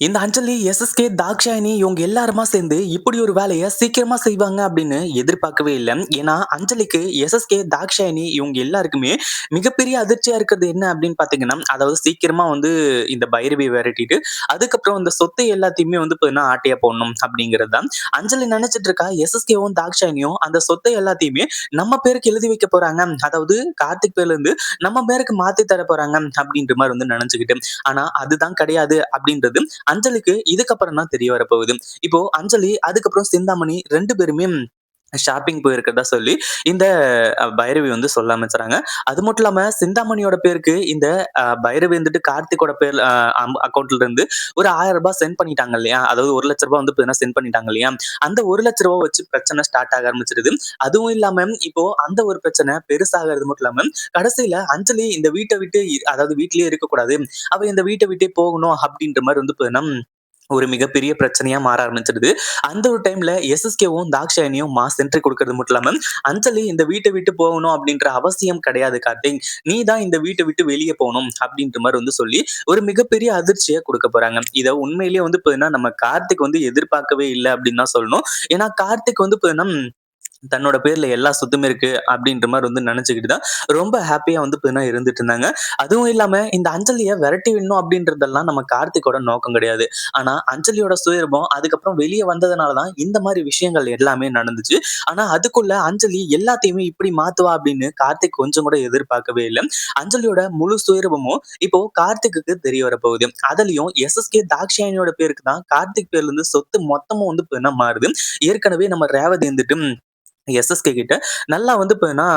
இந்த அஞ்சலி, எஸ்எஸ்கே, தாக்ஷாயணி இவங்க எல்லாருமா சேர்ந்து இப்படி ஒரு வேலையை சீக்கிரமா செய்வாங்க அப்படின்னு எதிர்பார்க்கவே இல்லை ஏன்னா, அஞ்சலிக்கு எஸ்எஸ்கே, தாக்ஷாயணி இவங்க எல்லாருக்குமே மிகப்பெரிய அதிர்ச்சியா இருக்கிறது என்ன அப்படின்னு பார்த்தீங்கன்னா, அதாவது சீக்கிரமா வந்து இந்த பைரவி விரட்டிட்டு, அதுக்கப்புறம் இந்த சொத்தை எல்லாத்தையுமே வந்து பார்த்தீங்கன்னா ஆட்டையா போடணும் அப்படிங்கிறது தான். அஞ்சலி நினைச்சிட்டு இருக்கா, எஸ்எஸ்கேவும், தாக்ஷாயணியும் அந்த சொத்தை எல்லாத்தையுமே நம்ம பேருக்கு எழுதி வைக்க போறாங்க. அதாவது கார்த்திக் பேர்ல இருந்து நம்ம பேருக்கு மாத்தி தர போறாங்க அப்படின்ற மாதிரி வந்து நினைச்சுக்கிட்டு. ஆனா அதுதான் கிடையாது அப்படின்றது அஞ்சலிக்கு இதுக்கப்புறம் தான் தெரிய வரப்போகுது. இப்போ அஞ்சலி அதுக்கப்புறம் சிந்தாமணி ரெண்டு பேருமே ஷாப்பிங் போயிருக்கிறதா சொல்லி இந்த பைரவி வந்து சொல்ல ஆரம்பிச்சுறாங்க. அது மட்டும் இல்லாம சிந்தாமணியோட பேருக்கு இந்த பைரவி வந்துட்டு கார்த்திகோட பேர் அக்கௌண்ட்ல அம் இருந்து ஒரு ஆயிரம் ரூபாய் சென்ட் பண்ணிட்டாங்க இல்லையா? அதாவது ஒரு லட்ச ரூபாய் வந்து பார்த்தீங்கன்னா சென்ட் பண்ணிட்டாங்க இல்லையா? அந்த ஒரு லட்ச ரூபாய் வச்சு பிரச்சனை ஸ்டார்ட் ஆக ஆரம்பிச்சிருது. அதுவும் இல்லாம இப்போ அந்த ஒரு பிரச்சனை பெருசாகிறது மட்டும் இல்லாம, கடைசியில அஞ்சலி இந்த வீட்டை விட்டு இ அதாவது வீட்லயே இருக்கக்கூடாது. அவ இந்த வீட்டை விட்டே போகணும் அப்படின்ற மாதிரி வந்து பார்த்தீங்கன்னா ஒரு மிகப்பெரிய பிரச்சனையா மாற ஆரம்பிச்சிடுது. அந்த ஒரு டைம்ல எஸ்எஸ்கேவும், தாக்ஷாயணியும் மாஸ் என்ட்ரி கொடுக்கறது மட்டும் இல்லாம, "அஞ்சலி இந்த வீட்டை விட்டு போகணும் அப்படின்ற அவசியம் கிடையாது கார்த்திக். நீ தான் இந்த வீட்டை விட்டு வெளியே போகணும் அப்படின்ற மாதிரி வந்து சொல்லி ஒரு மிகப்பெரிய அதிர்ச்சியை கொடுக்க போறாங்க. இதை உண்மையிலேயே வந்து பார்த்தீங்கன்னா, நம்ம கார்த்திக் வந்து எதிர்பார்க்கவே இல்லை அப்படின்னு தான் சொல்லணும். ஏன்னா கார்த்திக் வந்து பார்த்தீங்கன்னா தன்னோட பேர்ல எல்லா சொத்துமே இருக்கு அப்படின்ற மாதிரி வந்து நினைச்சுக்கிட்டு தான் ரொம்ப ஹாப்பியா வந்து பார்த்தீங்கன்னா இருந்துட்டு இருந்தாங்க. அதுவும் இல்லாம இந்த அஞ்சலிய விரட்டி விடணும் அப்படின்றதெல்லாம் நம்ம கார்த்திக்கோட நோக்கம் கிடையாது. ஆனா அஞ்சலியோட சுயரூபம் அதுக்கப்புறம் வெளியே வந்ததுனால தான் இந்த மாதிரி விஷயங்கள் எல்லாமே நடந்துச்சு. ஆனா அதுக்குள்ள அஞ்சலி எல்லாத்தையுமே இப்படி மாத்துவா அப்படின்னு கார்த்திக் கொஞ்சம் கூட எதிர்பார்க்கவே இல்லை அஞ்சலியோட முழு சுயரூபமும் இப்போ கார்த்திக்குக்கு தெரிய வரப்போகுது. அதுலயும் எஸ்எஸ்கே தாக்ஷாயணியோட பேருக்கு தான் கார்த்திக் பேர்ல இருந்து சொத்து மொத்தமும் வந்து மாறுது. ஏற்கனவே நம்ம ரேவதி இருந்துட்டு எஸ்எஸ்கே கிட்ட நல்லா வந்து பார்த்தீங்கன்னா,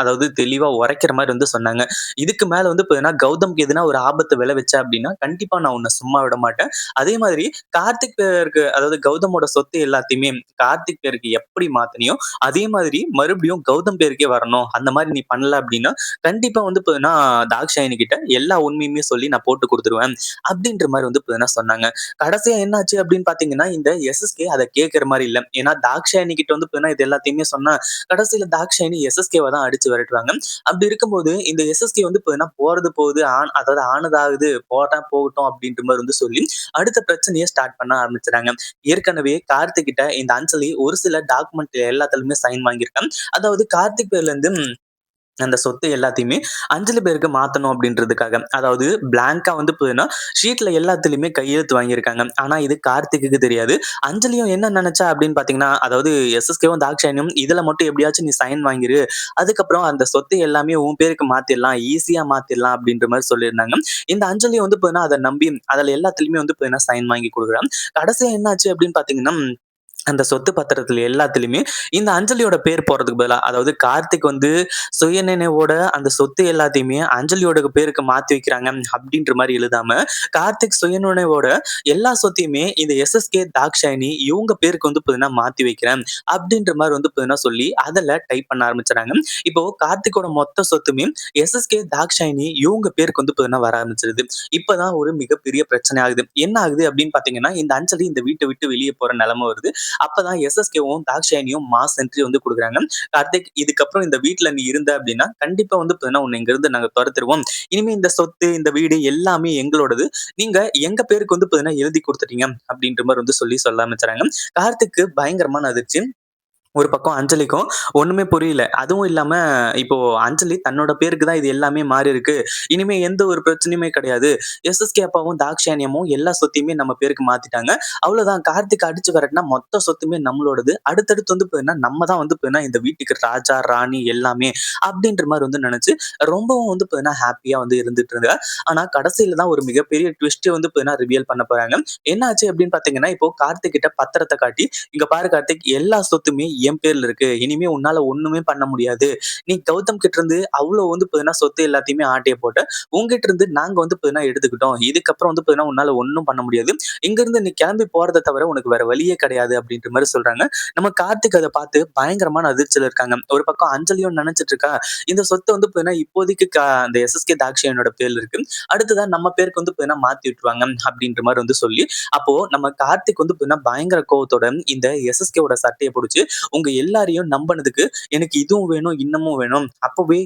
அதாவது தெளிவாக உரைக்கிற மாதிரி வந்து சொன்னாங்க. இதுக்கு மேலே வந்து பார்த்தீங்கன்னா, கௌதம்க்கு எதுனா ஒரு ஆபத்து விளைவிச்ச அப்படின்னா, கண்டிப்பாக நான் உன்னை சும்மா விட மாட்டேன். அதே மாதிரி கார்த்திக் பேருக்கு அதாவது கௌதமோட சொத்து எல்லாத்தையுமே கார்த்திக் பேருக்கு எப்படி மாத்தினியோ அதே மாதிரி மறுபடியும் கௌதம் பேருக்கே வரணும். அந்த மாதிரி நீ பண்ணல அப்படின்னா, கண்டிப்பாக வந்து பார்த்தீங்கன்னா, தாக்ஷாயினி கிட்ட எல்லா உண்மையுமே சொல்லி நான் போட்டு கொடுத்துருவேன் அப்படின்ற மாதிரி வந்து பார்த்தீங்கன்னா சொன்னாங்க. கடைசியாக என்னாச்சு அப்படின்னு பார்த்தீங்கன்னா, இந்த எஸ்எஸ்கே அதை கேட்குற மாதிரி இல்லை ஏன்னா தாக்ஷாயினி கிட்ட வந்து பார்த்தீங்கன்னா, இது எல்லாத்தையுமே சொன்னா, கடைசியில தாக்ஷாயினி எஸ்எஸ்கேவை தான் அடிச்சு விரட்டுவாங்க. அப்படி இருக்கும்போது இந்த எஸ்எஸ்கே வந்து பார்த்தீங்கன்னா, போறது போகுது, ஆன் அதாவது ஆனதாகுது, போட்டா போகட்டும் அப்படின்ற மாதிரி வந்து சொல்லி, அடுத்த பிரச்சனையை ஸ்டார்ட் பண்ண ஆரம்பிச்சுறாங்க. ஏற்கனவே கார்த்திக் கிட்ட இந்த அஞ்சலி ஒரு சில டாக்குமெண்ட் எல்லாத்துலயுமே சைன் வாங்கியிருக்காங்க அதாவது கார்த்திக் பேர்ல இருந்து அந்த சொத்து எல்லாத்தையுமே அஞ்சலி பேருக்கு மாத்தணும் அப்படின்றதுக்காக. அதாவது பிளாங்கா வந்து பார்த்தீங்கன்னா, ஷீட்ல எல்லாத்துலயுமே கையெழுத்து வாங்கியிருக்காங்க. ஆனா இது கார்த்திக்குக்கு தெரியாது. அஞ்சலியும் என்ன நினைச்சா அப்படின்னு பார்த்தீங்கன்னா, அதாவது எஸ்எஸ்கேவும், தாக்ஷாயணியும் இதுல மட்டும் எப்படியாச்சும் நீ சைன் வாங்கிரு. அதுக்கப்புறம் அந்த சொத்து எல்லாமே உன் பேருக்கு மாத்திடலாம் ஈஸியா மாத்திடலாம் அப்படின்ற மாதிரி சொல்லியிருந்தாங்க. இந்த அஞ்சலியும் வந்து பார்த்தீங்கன்னா, அதை நம்பி அதுல எல்லாத்துலயுமே வந்து பார்த்தீங்கன்னா சைன் வாங்கி கொடுக்குறான் கடைசியா என்னாச்சு அப்படின்னு பார்த்தீங்கன்னா அந்த சொத்து பத்திரத்துல எல்லாத்துலயுமே இந்த அஞ்சலியோட பேர் போறதுக்கு பதிலா, அதாவது கார்த்திக் வந்து சுயநினைவோட அந்த சொத்து எல்லாத்தையுமே அஞ்சலியோட பேருக்கு மாத்தி வைக்கிறாங்க அப்படின்ற மாதிரி எழுதாம, கார்த்திக் சுயநினைவோட எல்லா சொத்தையுமே இந்த எஸ்எஸ்கே, தாக்ஷாயினி இவங்க பேருக்கு வந்து பார்த்தீங்கன்னா மாத்தி வைக்கிறேன். அப்படின்ற மாதிரி வந்து பார்த்தீங்கன்னா சொல்லி, அதுல டைப் பண்ண ஆரம்பிச்சுறாங்க. இப்போ கார்த்திக்கோட மொத்த சொத்துமே எஸ்எஸ்கே, தாக்ஷாயினி இவங்க பேருக்கு வந்து பார்த்தீங்கன்னா வர ஆரம்பிச்சிருது. இப்பதான் ஒரு மிகப்பெரிய பிரச்சனை ஆகுது. என்ன ஆகுது அப்படின்னு பார்த்தீங்கன்னா, இந்த அஞ்சலி இந்த வீட்டை விட்டு வெளியே போற நிலைமை வருது. அப்பதான் எஸ்எஸ்கேவும், தாக்ஷாயினியும் மாஸ் என்ட்ரி வந்து கொடுக்குறாங்க "கார்த்திக் இதுக்கப்புறம் இந்த வீட்ல நீ இருந்த அப்படின்னா, கண்டிப்பா வந்து உன்னை இங்க இருந்து நாங்க துரத்துருவோம் இனிமே இந்த சொத்து, இந்த வீடு எல்லாமே எங்களோடது. நீங்க எங்க பேருக்கு வந்து எழுதி குடுத்துட்டீங்க." அப்படின்ற மாதிரி வந்து சொல்லி சொல்ல ஆரம்பிச்சாங்க கார்த்திக்கு பயங்கரமான அதிர்ச்சி. ஒரு பக்கம் அஞ்சலிக்கும் ஒண்ணுமே புரியல. அதுவும் இல்லாம இப்போ அஞ்சலி தன்னோட பேருக்கு தான் இது எல்லாமே மாறியிருக்கு. இனிமே எந்த ஒரு பிரச்சனையுமே கிடையாது. எஸ்எஸ்கே அப்பாவும், தாக்ஷானியமும் எல்லா சொத்தையுமே நம்ம பேருக்கு மாத்திட்டாங்க. அவ்வளவுதான் கார்த்திக் அடிச்சு வரட்டினா மொத்த சொத்துமே நம்மளோடது. அடுத்தடுத்து வந்து போதுன்னா நம்ம தான் வந்து போதுன்னா இந்த வீட்டுக்கு ராஜா, ராணி எல்லாமே அப்படின்ற மாதிரி வந்து நினைச்சு ரொம்பவும் வந்து போதுன்னா ஹாப்பியா வந்து இருந்துட்டு இருந்தா. ஆனா கடைசியில தான் ஒரு மிகப்பெரிய ட்விஸ்ட்டே வந்து போதுன்னா ரிவியல் பண்ண போறாங்க. என்ன ஆச்சு அப்படின்னு பார்த்தீங்கன்னா, இப்போ கார்த்திக் கிட்ட பத்திரத்தை காட்டி, "இங்க பாரு கார்த்திக் எல்லா சொத்துமே என் பேர்ல இருக்கு. இனிமே உன்னால ஒண்ணுமே பண்ண முடியாது. நீ கௌதம் கிட்ட இருந்து அவ்வளவு வந்து பார்த்தீங்கன்னா சொத்து எல்லாத்தையுமே ஆட்டையை போட்ட. உங்ககிட்ட இருந்து நாங்க வந்து பார்த்தீங்கன்னா எடுத்துக்கிட்டோம். இதுக்கப்புறம் வந்து பார்த்தீங்கன்னா உன்னால ஒண்ணும் பண்ண முடியாது. இங்க இருந்து நீ கிளம்பி போறதை தவிர உனக்கு வேற வழியே கிடையாது." அப்படின்ற மாதிரி சொல்றாங்க. நம்ம கார்த்திக் அத பார்த்து பயங்கரமான அதிர்ச்சியில் இருக்காங்க. ஒரு பக்கம் அஞ்சலியும் நினைச்சிட்டு இருக்கா, இந்த சொத்து வந்து பார்த்தீங்கன்னா இப்போதைக்கு அந்த எஸ்எஸ்கே தாக்ஷாயணியோட பேர்ல இருக்கு. அடுத்ததா நம்ம பேருக்கு வந்து பார்த்தீங்கன்னா மாத்தி விட்டுருவாங்க அப்படின்ற மாதிரி வந்து சொல்லி, அப்போ நம்ம கார்த்திக் வந்து பார்த்தீங்கன்னா பயங்கர கோவத்தோட இந்த எஸ்எஸ்கேவோட சட்டையை புடிச்சு உங்க எல்லாரையும் நம்பினதுக்கு எனக்கு இதுவும் வேணும், இன்னமும் வேணும். அப்பவே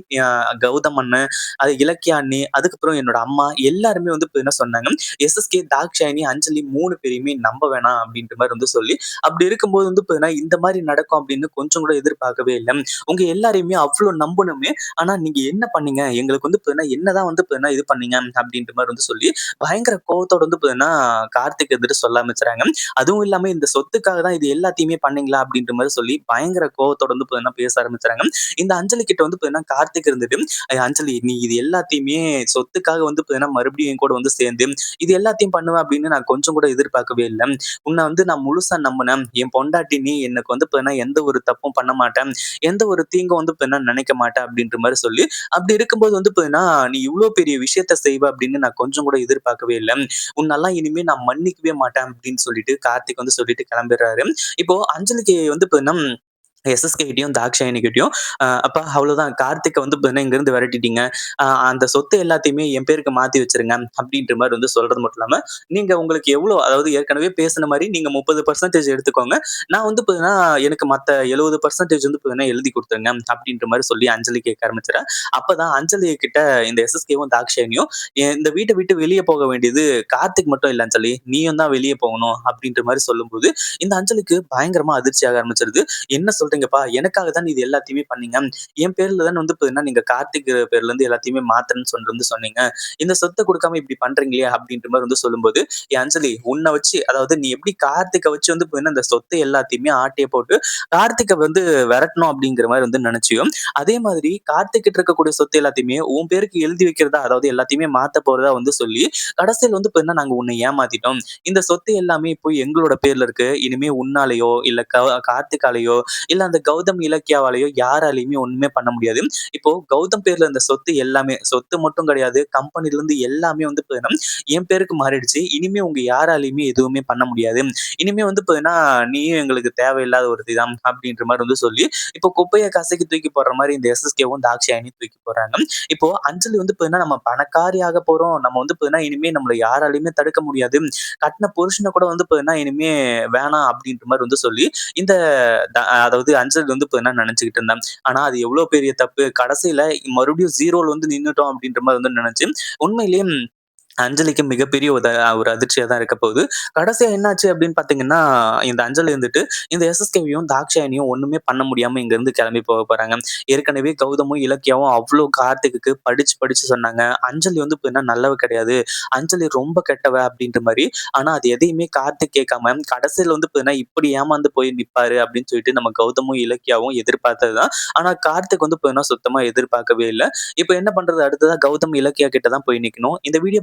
கௌதம் அண்ணன், அது இலக்கிய அண்ணி, அதுக்கப்புறம் என்னோட அம்மா எல்லாருமே வந்து என்ன சொன்னாங்க, எஸ்எஸ்கே, தாக்ஷாயணி, அஞ்சலி மூணு பேரையுமே நம்ப வேணாம் அப்படின்ற மாதிரி வந்து சொல்லி, அப்படி இருக்கும்போது வந்து பார்த்தீங்கன்னா, இந்த மாதிரி நடக்கும் அப்படின்னு கொஞ்சம் கூட எதிர்பார்க்கவே இல்லை உங்க எல்லாரையுமே அவ்வளோ நம்பணுமே ஆனா நீங்க என்ன பண்ணீங்க? எங்களுக்கு வந்து பார்த்தீங்கன்னா, என்னதான் வந்து பார்த்தீங்கன்னா இது பண்ணீங்க அப்படின்ற மாதிரி வந்து சொல்லி, பயங்கர கோவத்தோட வந்து பார்த்தீங்கன்னா, கார்த்திக் எதிர்த்து சொல்ல ஆரம்பிச்சுறாங்க. அதுவும் இல்லாம இந்த சொத்துக்காக தான் இது எல்லாத்தையுமே பண்ணீங்களா? அப்படின்ற மாதிரி சொல்லி பயங்கர கோவத்தோட வந்து பார்த்தீங்கன்னா பேச ஆரம்பிச்சாங்க இந்த அஞ்சலி கிட்ட வந்து பார்த்தீங்கன்னா கார்த்திக் இருந்துட்டு, அஞ்சலி நீ இது எல்லாத்தையுமே சொத்துக்காக வந்து பார்த்தீங்கன்னா மறுபடியும் என் கூட வந்து சேர்ந்து, இது எல்லாத்தையும் பண்ணுவேன் அப்படின்னு நான் கொஞ்சம் கூட எதிர்பார்க்கவே இல்ல. உன்னை வந்து நான் முழுசா நம்புனேன். என் பொண்டாட்டி நீ எனக்கு வந்து பார்த்தீங்கன்னா எந்த ஒரு தப்பும் பண்ண மாட்டேன். எந்த ஒரு தீங்கும் வந்து பார்த்தீங்கன்னா நினைக்க மாட்டேன் அப்படின்ற மாதிரி சொல்லி, அப்படி இருக்கும்போது வந்து பார்த்தீங்கன்னா, நீ இவ்ளோ பெரிய விஷயத்த செய்வ அப்படின்னு நான் கொஞ்சம் கூட எதிர்பார்க்கவே இல்ல. உன்னெல்லாம் இனிமே நான் மன்னிக்கவே மாட்டேன் அப்படின்னு சொல்லிட்டு கார்த்திக் வந்து சொல்லிட்டு கிளம்பிடுறாரு. இப்போ அஞ்சலிக்கு வந்து பார்த்தீங்கன்னா எஸ்எஸ்கே கிட்டயும், தாக்ஷாயணி கிட்டயும், அ அவ்வளவுதான் வந்து இங்கேருந்து விரட்டிட்டீங்க. அந்த சொத்து எல்லாத்தையுமே என் பேருக்கு மாத்தி வச்சுருங்க. அப்படின்ற மாதிரி வந்து சொல்றது மட்டும் இல்லாம, நீங்க உங்களுக்கு எவ்வளோ அதாவது ஏற்கனவே பேசின மாதிரி நீங்க 30% எடுத்துக்கோங்க. நான் வந்து பார்த்தீங்கன்னா, எனக்கு மத்த 70% வந்து பார்த்தீங்கன்னா எழுதி கொடுத்துருங்க அப்படின்ற மாதிரி சொல்லி அஞ்சலி கேட்க ஆரம்பிச்சுறேன். அப்பதான் அஞ்சலி கிட்ட இந்த எஸ்எஸ்கேவும், தாக்ஷாயினியும் இந்த வீட்டை விட்டு வெளிய போக வேண்டியது கார்த்திக் மட்டும் இல்லை அஞ்சலி, நீயும் தான் வெளிய போகணும் அப்படின்ற மாதிரி சொல்லும்போது, இந்த அஞ்சலிக்கு பயங்கரமா அதிர்ச்சியாக ஆரம்பிச்சிருது என்ன சொல்றீங்கப்பா? எனக்காக தான் இது எல்லாத்தையுமே பண்ணீங்க. என் பேர்ல தான் வந்து பாத்தீங்கன்னா நீங்க கார்த்திக் பேர்ல இருந்து எல்லாத்தையுமே மாத்துறேன்னு சொல்லி வந்து சொன்னீங்க. இந்த சொத்தை கொடுக்காம இப்படி பண்றீங்களே அப்படின்ற மாதிரி வந்து சொல்லும்போது, "ஏய் அஞ்சலி உன்னை வச்சு அதாவது நீ எப்படி கார்த்திக்க வச்சு வந்து பாத்தீங்கன்னா இந்த சொத்தை எல்லாத்தையுமே ஆட்டைய போட்டு கார்த்திகை வந்து விரட்டணும் அப்படிங்கிற மாதிரி வந்து நினைச்சியும் அதே மாதிரி கார்த்திக்கிட்டு இருக்கக்கூடிய சொத்து எல்லாத்தையுமே உன் பேருக்கு எழுதி வைக்கிறதா, அதாவது எல்லாத்தையுமே மாத்த போறதா வந்து சொல்லி, கடைசியில் வந்து பாத்தீங்கன்னா நாங்க உன்னை ஏமாத்திட்டோம். இந்த சொத்து எல்லாமே இப்போ எங்களோட பேர்ல இருக்கு. இனிமே உன்னாலேயோ இல்ல க இல்ல அந்த கௌதம், இலக்கியாவாலயோ யாராலயுமே ஒண்ணுமே பண்ண முடியாது. இப்போ கௌதம் பேர்ல இந்த சொத்து எல்லாமே, சொத்து மட்டும் கிடையாது, கம்பெனில இருந்து எல்லாமே வந்து பார்த்தீங்கன்னா, என் பேருக்கு மாறிடுச்சு. இனிமே உங்க யாராலயுமே எதுவுமே பண்ண முடியாது. இனிமே வந்து பார்த்தீங்கன்னா, நீயும் எங்களுக்கு தேவையில்லாத ஒரு இதுதான் அப்படின்ற மாதிரி வந்து சொல்லி, இப்போ குப்பையை கசைக்கு தூக்கி போடுற மாதிரி இந்த எஸ்எஸ்கேவும், தாக்ஷாயினி தூக்கி போடுறாங்க. இப்போ அஞ்சலி வந்து பார்த்தீங்கன்னா, நம்ம பணக்காரி ஆக போறோம். நம்ம வந்து பார்த்தீங்கன்னா, இனிமே நம்மள யாராலையுமே தடுக்க முடியாது. கட்டின புருஷன கூட வந்து பார்த்தீங்கன்னா, இனிமே வேணாம் அப்படின்ற மாதிரி வந்து சொல்லி, இந்த அதாவது அதாவது அஞ்சலி வந்து பார்த்தீங்கன்னா நினைச்சுக்கிட்டு இருந்தேன் ஆனா அது எவ்வளோ பெரிய தப்பு. கடைசியில மறுபடியும் 0ல வந்து நின்னுட்டோம் அப்படின்ற மாதிரி வந்து நினைச்சு, உண்மையிலேயே அஞ்சலிக்கு மிகப்பெரிய உத ஒரு அதிர்ச்சியா தான் இருக்க போகுது. கடைசியா என்னாச்சு அப்படின்னு பார்த்தீங்கன்னா, இந்த அஞ்சலி வந்துட்டு இந்த எஸ்எஸ்கேவியும் தாக்ஷாயனியும் ஒண்ணுமே பண்ண முடியாம இங்கருந்து கிளம்பி போக போறாங்க. ஏற்கனவே கௌதமும், இலக்கியாவும் அவ்வளவு கார்த்திக்கு படிச்சு, படிச்சு சொன்னாங்க. அஞ்சலி வந்து பார்த்தீங்கன்னா நல்லவ கிடையாது. அஞ்சலி ரொம்ப கெட்டவ அப்படின்ற மாதிரி ஆனா அது எதையுமே கார்த்திக் கேட்காம கடைசியில வந்து பார்த்தீங்கன்னா, இப்படி ஏமாந்து போய் நிப்பாரு அப்படின்னு சொல்லிட்டு நம்ம கௌதமும், இலக்கியாவும் எதிர்பார்த்ததுதான் ஆனா கார்த்திக் வந்து பார்த்தீங்கன்னா சுத்தமா எதிர்பார்க்கவே இல்ல. இப்ப என்ன பண்றது? அடுத்ததான் கௌதம், இலக்கியா கிட்ட தான் போய் நிக்கணும். இந்த வீடியோ